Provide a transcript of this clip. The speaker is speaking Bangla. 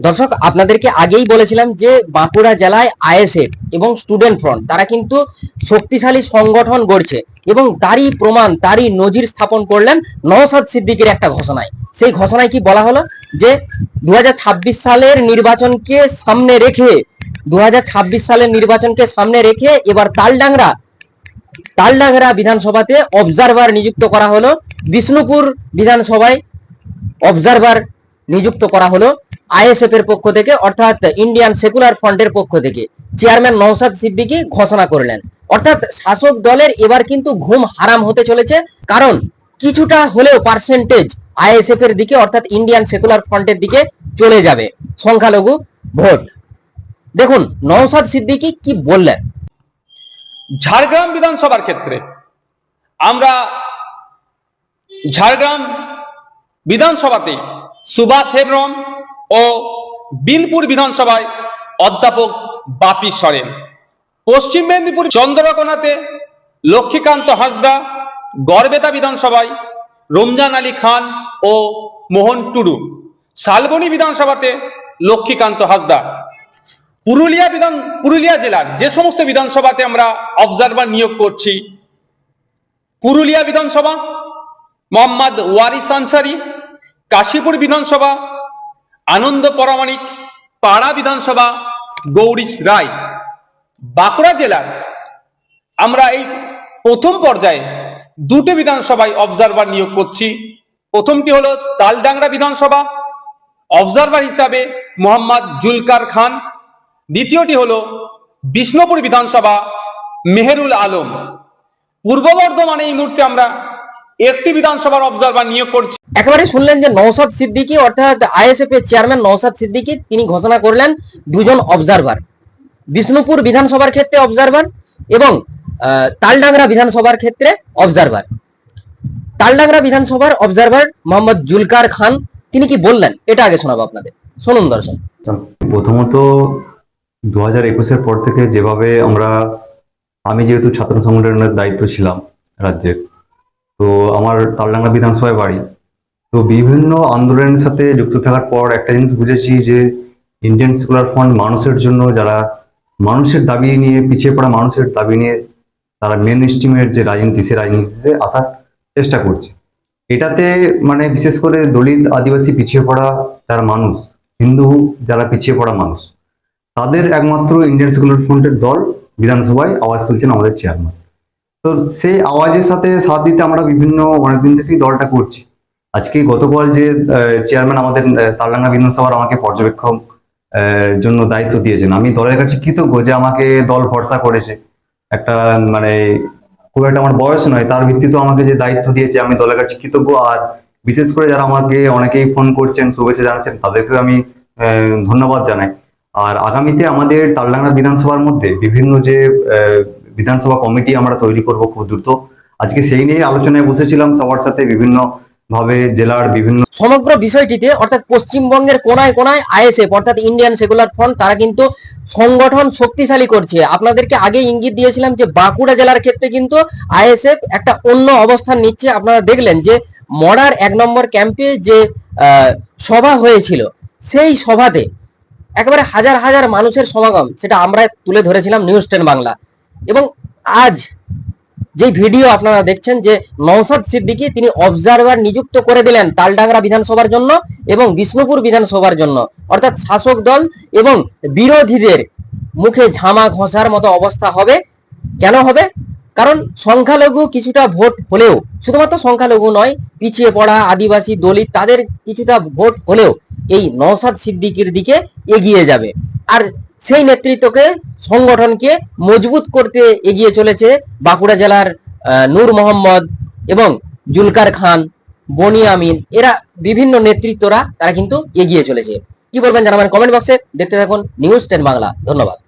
দর্শক, আপনাদেরকে আগেই বলেছিলাম যে বাঁকুড়া জেলায় আইএসএফ এবং স্টুডেন্ট ফ্রন্ট, তারা কিন্তু শক্তিশালী সংগঠন গড়ছে এবং তারই প্রমাণ, তারই নজির স্থাপন করলেন নওসাদ সিদ্দিকের একটা ঘোষণায়। সেই ঘোষণায় কি বলা হলো? যে দু হাজার ছাব্বিশ সালের নির্বাচনকে সামনে রেখে দু হাজার ছাব্বিশ সালের নির্বাচনকে সামনে রেখে এবার তালডাংরা তালডাংরা বিধানসভাতে অবজারভার নিযুক্ত করা হলো। বিষ্ণুপুর বিধানসভায় অবজারভার নিযুক্ত করা হলো। আইএসএফ এর পক্ষ থেকে, অর্থাৎ ইন্ডিয়ান সেকুলার ফ্রন্টের পক্ষ থেকে চেয়ারম্যান নওসাদ সিদ্দিকী ঘোষণা করলেন। অর্থাৎ শাসক দলের এবার কিন্তু ঘুম হারাম হতে চলেছে, কারণ কিছুটা হলেও পার্সেন্টেজ আইএসএফ এর দিকে, অর্থাৎ ইন্ডিয়ান সেকুলার ফ্রন্টের দিকে চলে যাবে। সংখ্যালঘু ভোট। দেখুন নওসাদ সিদ্দিকী কি বললেন? ঝাড়গ্রাম বিধানসভার ক্ষেত্রে আমরা ঝাড়গ্রাম বিধানসভাতে সুভাষ হেমব্রম ও বিনপুর বিধানসভায় অধ্যাপক বাপি সরেন। পশ্চিম মেদিনীপুর চন্দ্রকোনাতে লক্ষ্মীকান্ত হাসদা, গড়বেতা বিধানসভায় রমজান আলী খান ও মোহন টুডু। শালবনী বিধানসভাতে লক্ষ্মীকান্ত হাসদা। পুরুলিয়া বিধান, পুরুলিয়া জেলার যে সমস্ত বিধানসভাতে আমরা অবজারভার নিয়োগ করছি, পুরুলিয়া বিধানসভা, মোহাম্মদ ওয়ারিস আনসারি, কাশীপুর বিধানসভা আনন্দ পরামাণিক, পাড়া বিধানসভা, গৌরীশ রায়। বাঁকুড়া জেলার আমরা এই প্রথম পর্যায়ে দুটো বিধানসভায় অবজারভার নিয়োগ করছি। প্রথমটি হলো তালডাংরা বিধানসভা অবজারভার হিসাবে মোহাম্মদ জুলকার খান। দ্বিতীয়টি হলো বিষ্ণুপুর বিধানসভা, মেহেরুল আলম। পূর্ব বর্ধমানে এই মুহূর্তে আমরা একটি বিধানসভার অবজারভার নিয়োগ করছি। একেবারে শুনলেন যে নওসাদ সিদ্দিকি, অর্থাৎ আইএসএফ এর চেয়ারম্যান নওসাদ সিদ্দিকি, তিনি ঘোষণা করলেন দুজন অবজারভার বিষ্ণুপুর বিধানসভার ক্ষেত্রে অবজারভার এবং তালডাংরা বিধানসভার ক্ষেত্রে অবজারভার তালডাংরা বিধানসভার অবজারভার মোহাম্মদ জুলকার খান, তিনি কি বললেন? এটা আগে শোনাবো আপনাদের। শুনুন দর্শক। প্রথমত দু হাজার একুশের পর থেকে যেভাবে আমরা, আমি যেহেতু ছাত্র সংগঠনের দায়িত্ব ছিলাম রাজ্যের, তো আমার তালডাঙ্গা বিধানসভায় বাড়ি। তো বিভিন্ন আন্দোলনের সাথে যুক্ত থাকার পর একটা জিনিস বুঝেছি যে ইন্ডিয়ান সেকুলার ফ্রন্ট মানুষের জন্য, যারা মানুষের দাবি নিয়ে, পিছিয়ে পড়া মানুষের দাবি নিয়ে, তারা মেন স্ট্রিমের যে রাজনীতি, সে রাজনীতিতে আসার চেষ্টা করছে। এটাতে মানে বিশেষ করে দলিত, আদিবাসী, পিছিয়ে পড়া যারা মানুষ, হিন্দু যারা পিছিয়ে পড়া মানুষ, তাদের একমাত্র ইন্ডিয়ান সেকুলার ফ্রন্টের দল বিধানসভায় আওয়াজ তুলছেন আমাদের চেয়ারম্যান তো সেই আওয়াজের সাথে সাথ দিতে আমরা বিভিন্ন অনেকদিন থেকেই দলটা করছি। আজকে গতকাল যে চেয়ারম্যান আমাদের তালডাঙ্গা বিধানসভার আমাকে পর্যবেক্ষক জন্য দায়িত্ব দিয়েছেন। আমি দলের কাছে কৃতজ্ঞ যে আমাকে দল ভরসা করেছে। একটা মানে খুব একটা আমার বয়স নয়, তার ভিত্তিতে আমাকে যে দায়িত্ব দিয়েছে, আমি দলের কাছে কৃতজ্ঞ। আর বিশেষ করে যারা আমাকে অনেকেই ফোন করছেন, শুভেচ্ছা জানাচ্ছেন, তাদেরকেও আমি ধন্যবাদ জানাই। আর আগামীতে আমাদের তালডাঙ্গা বিধানসভার মধ্যে বিভিন্ন যে বিধানসভা কমিটি আমরা তৈরি করব খুব দ্রুত। আজকে সেই নিয়ে আলোচনায় বসেছিলাম সবার সাথে বিভিন্ন ভাবে জেলার বিভিন্ন সমগ্র বিষয়টিতে অর্থাৎ পশ্চিমবঙ্গের কোনায় কোনায় আইএসএফ অর্থাৎ ইন্ডিয়ান সেকুলার ফ্রন্ট, তারা কিন্তু সংগঠন শক্তিশালী করছে। আপনাদেরকে আগে ইঙ্গিত দিয়েছিলাম যে বাঁকুড়া জেলার ক্ষেত্রে কিন্তু আইএসএফ একটা অন্য অবস্থান নিচ্ছে। আপনারা দেখলেন যে মডার এক নম্বর ক্যাম্পে যে সভা হয়েছিল, সেই সভাতে একেবারে হাজার হাজার মানুষের সমাগম, সেটা আমরা তুলে ধরেছিলাম নিউজ টেন বাংলা। এবং আজ যে ভিডিও আপনারা দেখছেন যে নওসাদ সিদ্দিকী তিনি অবজারভার নিযুক্ত করে দিলেন তালডাংরা বিধানসভার জন্য এবং বিষ্ণুপুর বিধানসভার জন্য। অর্থাৎ শাসক দল এবং বিরোধীদের মুখে ঝামা ঘষার মতো অবস্থা হবে। কেন হবে? কারণ সংখ্যালঘু কিছুটা ভোট হলেও, শুধুমাত্র সংখ্যালঘু নয়, পিছিয়ে পড়া আদিবাসী দলিত তাদের কিছুটা ভোট হলেও এই নওসাদ সিদ্দিকির দিকে এগিয়ে যাবে। আর সেই নেতৃত্বকে সংগঠনকে মজবুত করতে এগিয়ে চলেছে বাঁকুড়া জেলার নূর মোহাম্মদ এবং জুলকার খান, বনি আমিন। এরা বিভিন্ন নেতৃত্বরা, তারা কিন্তু এগিয়ে চলেছে। কি বলবেন জানাবেন কমেন্ট বক্সে। দেখতে থাকুন নিউজ টেন বাংলা। ধন্যবাদ।